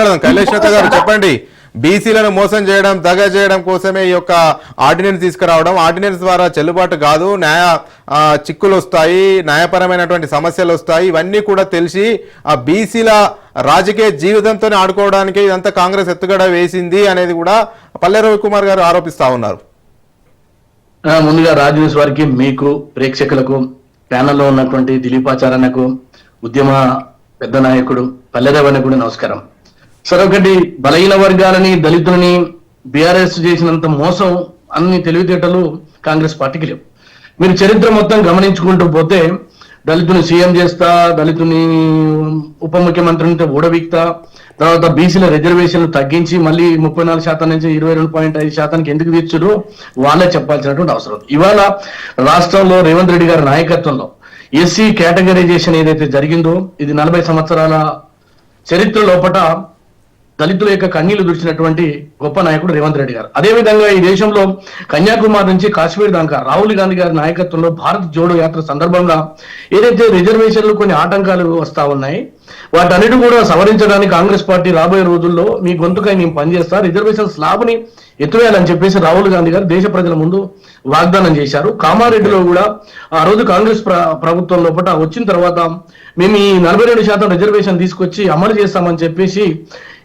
మాట్లాడదాం. కైలేశ్వత గారు చెప్పండి. బీసీలను మోసం చేయడం దగ చేయడం కోసమే ఈ యొక్క ఆర్డినెన్స్ తీసుకురావడం. ఆర్డినెన్స్ ద్వారా చెల్లుబాటు కాదు. న్యాయ చిక్కులు వస్తాయి న్యాయపరమైనటువంటి సమస్యలు వస్తాయి. ఇవన్నీ కూడా తెలిసి ఆ బీసీల రాజకీయ జీవితంతో ఆడుకోవడానికి ఇదంతా కాంగ్రెస్ ఎత్తుగడ వేసింది అనేది కూడా పల్లె రవికుమార్ గారు ఆరోపిస్తా ఉన్నారు. ముందుగా రాజ్ న్యూస్ వారికి మీకు ప్రేక్షకులకు ప్యానల్లో ఉన్నటువంటి దిలీపాచారణకు ఉద్యమ పెద్ద నాయకుడు పల్లెదేవని కూడా నమస్కారం. సార్ ఒకటి బలహీన వర్గాలని దళితులని బీఆర్ఎస్ చేసినంత మోసం అన్ని తెలివితేటలు కాంగ్రెస్ పార్టీకి లేవు. మీరు చరిత్ర మొత్తం గమనించుకుంటూ పోతే దళితుని సీఎం చేస్తా దళితుని ఉప ముఖ్యమంత్రిని ఓడవీక్తా తర్వాత బీసీల రిజర్వేషన్లు తగ్గించి మళ్ళీ ముప్పై నాలుగు శాతం నుంచి ఇరవై రెండు పాయింట్ ఐదు శాతానికి ఎందుకు తీర్చుడు? వాళ్ళే చెప్పాల్సినటువంటి అవసరం. ఇవాళ రాష్ట్రంలో రేవంత్ రెడ్డి గారి నాయకత్వంలో ఎస్సీ కేటగరైజేషన్ ఏదైతే జరిగిందో ఇది నలభై సంవత్సరాల చరిత్ర లోపట దళితుల యొక్క కన్నీళ్ళు దుడిచినటువంటి గొప్ప నాయకుడు రేవంత్ రెడ్డి గారు. అదే విధంగా ఈ దేశంలో కన్యాకుమారి నుంచి కాశ్మీర్ దాకా రాహుల్ గాంధీ గారి నాయకత్వంలో భారత్ జోడో యాత్ర సందర్భంగా ఏదైతే రిజర్వేషన్లు కొన్ని ఆటంకాలు వస్తా ఉన్నాయి వాటన్నిటి కూడా సవరించడానికి కాంగ్రెస్ పార్టీ రాబోయే రోజుల్లో మీ గొంతుకై మేము పనిచేస్తా రిజర్వేషన్ స్లాబ్ని ఎత్తువేయాలని చెప్పేసి రాహుల్ గాంధీ గారు దేశ ప్రజల ముందు వాగ్దానం చేశారు. కామారెడ్డిలో కూడా ఆ రోజు కాంగ్రెస్ ప్ర- ప్రభుత్వం లోపల వచ్చిన తర్వాత మేము ఈ నలభై రెండు శాతం రిజర్వేషన్ తీసుకొచ్చి అమలు చేస్తామని చెప్పేసి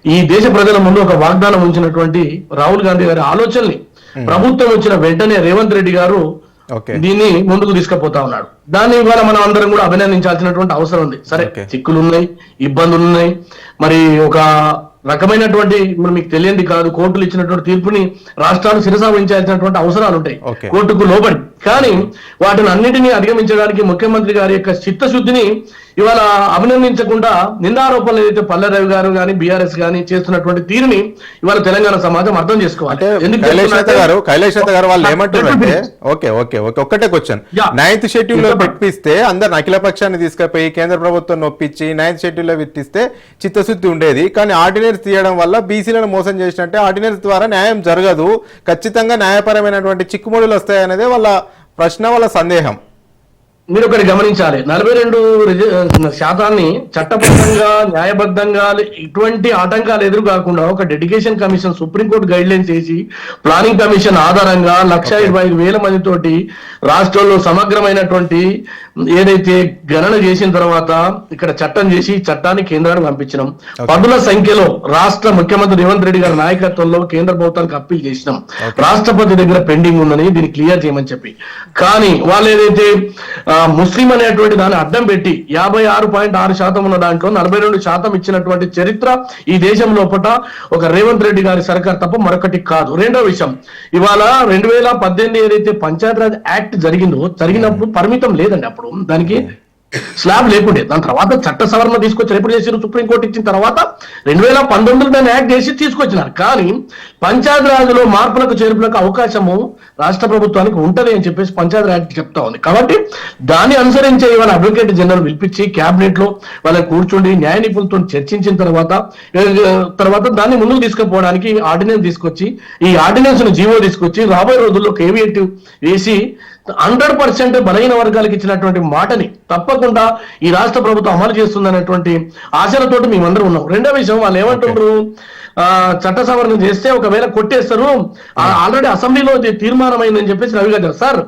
ఈ దేశ ప్రజల ముందు ఒక వాగ్దానం ఉంచినటువంటి రాహుల్ గాంధీ గారి ఆలోచనని ప్రభుత్వం వచ్చిన వెంటనే రేవంత్ రెడ్డి గారు దీన్ని ముందుకు తీసుకుపోతా ఉన్నాడు. దాన్ని ఇవాళ మనం అందరం కూడా అభినందించాల్సినటువంటి అవసరం ఉంది. సరే. చిక్కులు ఉన్నాయి ఇబ్బందులు ఉన్నాయి మరి ఒక రకమైనటువంటి ఇప్పుడు మీకు తెలియంది కాదు కోర్టులు ఇచ్చినటువంటి తీర్పుని రాష్ట్రాలు శిరసా వహించాల్సినటువంటి అవసరాలు ఉంటాయి. కోర్టుకు లోబడి. కానీ వాటిని అన్నిటినీ అధిగమించడానికి ముఖ్యమంత్రి గారి యొక్క చిత్తశుద్ధిని ఇవాళ అభినందించకుండా నిందారోపణలు ఏదైతే పల్లె రవి గారు కానీ బీఆర్ఎస్ కానీ చేస్తున్నటువంటి తీరుని ఇవాళ తెలంగాణ సమాజం అర్థం చేసుకోవాలి ఎందుకు గారు వాళ్ళు ఏమంటారంటే. ఓకే ఓకే ఓకే ఒక్కటే క్వశ్చన్. నైన్త్ షెడ్యూల్లో. పెట్టిస్తే అందరు అఖిల పక్షాన్ని తీసుకుపోయి కేంద్ర ప్రభుత్వం నొప్పించి నైన్త్ షెడ్యూల్లో పెట్టిస్తే చిత్తశుద్ధి ఉండేది కానీ ఆర్డినెన్స్ తీయడం వల్ల బీసీలను మోసం చేసినట్టే ఆర్డినెన్స్ ద్వారా న్యాయం జరగదు ఖచ్చితంగా న్యాయపరమైనటువంటి చిక్కుముడులు వస్తాయనేదే వాళ్ళ ప్రశ్న వాళ్ళ సందేహం మీరు ఒకటి గమనించాలి. నలభై రెండు శాతాన్ని చట్టబద్ధంగా న్యాయబద్ధంగా ఇటువంటి ఆటంకాలు ఎదురు కాకుండా ఒక డెడికేషన్ కమిషన్ సుప్రీంకోర్టు గైడ్ లైన్స్ చేసి ప్లానింగ్ కమిషన్ ఆధారంగా లక్ష ఇరవై ఐదు వేల మందితోటి రాష్ట్రంలో సమగ్రమైనటువంటి ఏదైతే గణన చేసిన తర్వాత ఇక్కడ చట్టం చేసి చట్టాన్ని కేంద్రానికి పంపించినాం. పదుల సంఖ్యలో రాష్ట్ర ముఖ్యమంత్రి రేవంత్ రెడ్డి గారి నాయకత్వంలో కేంద్ర ప్రభుత్వానికి అప్పీల్ చేసినాం. రాష్ట్రపతి దగ్గర పెండింగ్ ఉందని దీన్ని క్లియర్ చేయమని చెప్పి. కానీ వాళ్ళు ఏదైతే ముస్లిం అనేటువంటి దాన్ని అడ్డం పెట్టి యాభై ఆరు పాయింట్ ఆరు శాతం ఉన్న దాంట్లో నలభై రెండు శాతం ఇచ్చినటువంటి చరిత్ర ఈ దేశం లోపల ఒక రేవంత్ రెడ్డి గారి సర్కార్ తప్ప మరొకటి కాదు. రెండో విషయం ఇవాళ రెండు వేల పద్దెనిమిది ఏదైతే పంచాయతీరాజ్ యాక్ట్ జరిగిందో జరిగినప్పుడు పరిమితం లేదండి అప్పుడు. దానికి స్లాబ్ లేకుండే. దాని తర్వాత చట్ట సవరణ తీసుకొచ్చారు ఎప్పుడు చేసారు సుప్రీంకోర్టు ఇచ్చిన తర్వాత రెండు వేల పంతొమ్మిదిలో దాన్ని యాక్ట్ చేసి తీసుకొచ్చినారు. కానీ పంచాయతీ రాజులో మార్పులకు చేర్పులకు అవకాశము రాష్ట్ర ప్రభుత్వానికి ఉంటది అని చెప్పేసి పంచాయతీ యాక్ట్ చెప్తా ఉంది. కాబట్టి దాన్ని అనుసరించే ఇవాళ అడ్వకేట్ జనరల్ పిలిపించి క్యాబినెట్లో వాళ్ళకి కూర్చుండి న్యాయ నిపుణులతో చర్చించిన తర్వాత తర్వాత దాన్ని ముందుకు తీసుకుపోవడానికి ఆర్డినెన్స్ తీసుకొచ్చి ఈ ఆర్డినెన్స్ను జీవో తీసుకొచ్చి రాబోయే రోజుల్లో కేవీఎట్ వేసి హండ్రెడ్ పర్సెంట్ బలహీన వర్గాలకు ఇచ్చినటువంటి మాటని తప్పకుండా ఈ రాష్ట్ర ప్రభుత్వం అమలు చేస్తుందనేటువంటి ఆశలతోటి మేమందరం ఉన్నాం. రెండో విషయం వాళ్ళు ఏమంటున్నారు ఆ, చట్ట సవరణ చేస్తే ఒకవేళ కొట్టేస్తారు ఆల్రెడీ అసెంబ్లీలో తీర్మానం అయిందని చెప్పేసి రవి గారు సార్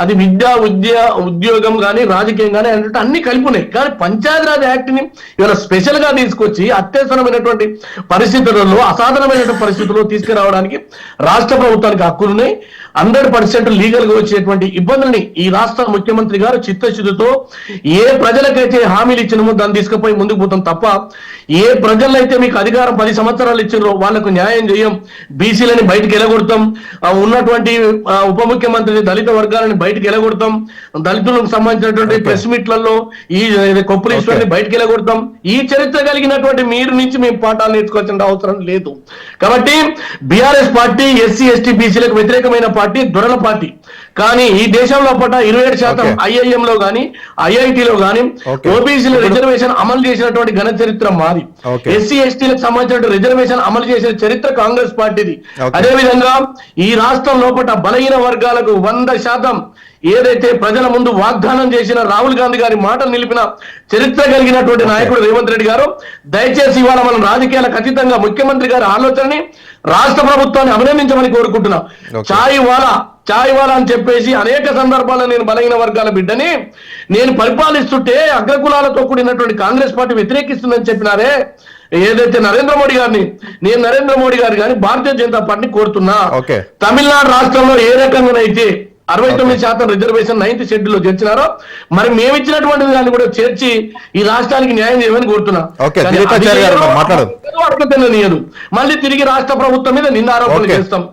అది విద్య ఉద్య ఉద్యోగం కానీ రాజకీయం కానీ అంటే అన్ని కలిపి ఉన్నాయి కానీ పంచాయతీరాజ్ యాక్ట్ని ఇవాళ స్పెషల్గా తీసుకొచ్చి అత్యవసరమైనటువంటి పరిస్థితులలో అసాధారణమైనటువంటి పరిస్థితుల్లో తీసుకురావడానికి రాష్ట్ర ప్రభుత్వానికి హక్కులున్నాయి. హండ్రెడ్ పర్సెంట్ లీగల్గా వచ్చేటువంటి ఇబ్బందుల్ని ఈ రాష్ట్ర ముఖ్యమంత్రి గారు చిత్తశుద్ధితో ఏ ప్రజలకైతే హామీలు ఇచ్చినమో దాన్ని తీసుకుపోయి ముందుకు పోతాం తప్ప ఏ ప్రజలైతే మీకు అధికారం పది సంవత్సరాలు ఇచ్చినో వాళ్ళకు న్యాయం చేయం. బీసీలని బయటికి ఎలగొడతాం. ఉన్నటువంటి ఉప ముఖ్యమంత్రి దళిత వర్గాలని బయటికి ఎలగొడతాం. దళితులకు సంబంధించినటువంటి ప్రెస్ మీట్లలో ఈ కొప్పులీశ్వరిని బయటికి వెళ్ళగొడతాం ఈ చరిత్ర కలిగినటువంటి మీరు నుంచి మేము పాఠాలు నేర్చుకోవాల్సిన అవసరం లేదు. కాబట్టి బీఆర్ఎస్ పార్టీ ఎస్సీ ఎస్టీ బీసీలకు వ్యతిరేకమైన పార్టీ దొరల పార్టీ కానీ ఈ దేశంలో పట్ల ఇరవై ఏడు శాతం. ఐఐఎం లో గానీ ఐఐటిలో గానీ. ఓబీసీల రిజర్వేషన్ అమలు చేసినటువంటి ఘన చరిత్ర మాది. ఎస్సీ ఎస్టీలకు సంబంధించిన రిజర్వేషన్ అమలు చేసిన చరిత్ర కాంగ్రెస్ పార్టీది Okay. అదే విధంగా ఈ రాష్ట్రం లోపల బలహీన వర్గాలకు వంద శాతం ఏదైతే ప్రజల ముందు వాగ్దానం చేసిన రాహుల్ గాంధీ గారి మాటలు నిలిపిన చరిత్ర కలిగినటువంటి నాయకుడు రేవంత్ రెడ్డి గారు దయచేసి ఇవాళ మనం రాజకీయాలకు అతీతంగా ముఖ్యమంత్రి గారి ఆలోచనని రాష్ట్ర ప్రభుత్వాన్ని అభినందించమని కోరుకుంటున్నా. చాయ్ వాలా చాయ్ వాలా అని చెప్పేసి అనేక సందర్భాల్లో నేను బలహీన వర్గాల బిడ్డని నేను పరిపాలిస్తుంటే అగ్రకులాలతో కూడినటువంటి కాంగ్రెస్ పార్టీ వ్యతిరేకిస్తుందని చెప్పినారే ఏదైతే నరేంద్ర మోడీ గారిని నేను నరేంద్ర మోడీ గారు కానీ భారతీయ జనతా పార్టీని కోరుతున్నా. తమిళనాడు రాష్ట్రంలో ఏ రకంగానైతే అరవై తొమ్మిది శాతం రిజర్వేషన్ నైన్త్ షెడ్యూల్లో చేర్చినారో మరి మేము ఇచ్చినటువంటి దాన్ని కూడా చేర్చి ఈ రాష్ట్రానికి న్యాయం చేయమని కోరుతున్నా. మళ్ళీ తిరిగి రాష్ట్ర ప్రభుత్వం మీద నింద ఆరోపణలు. చేస్తాం.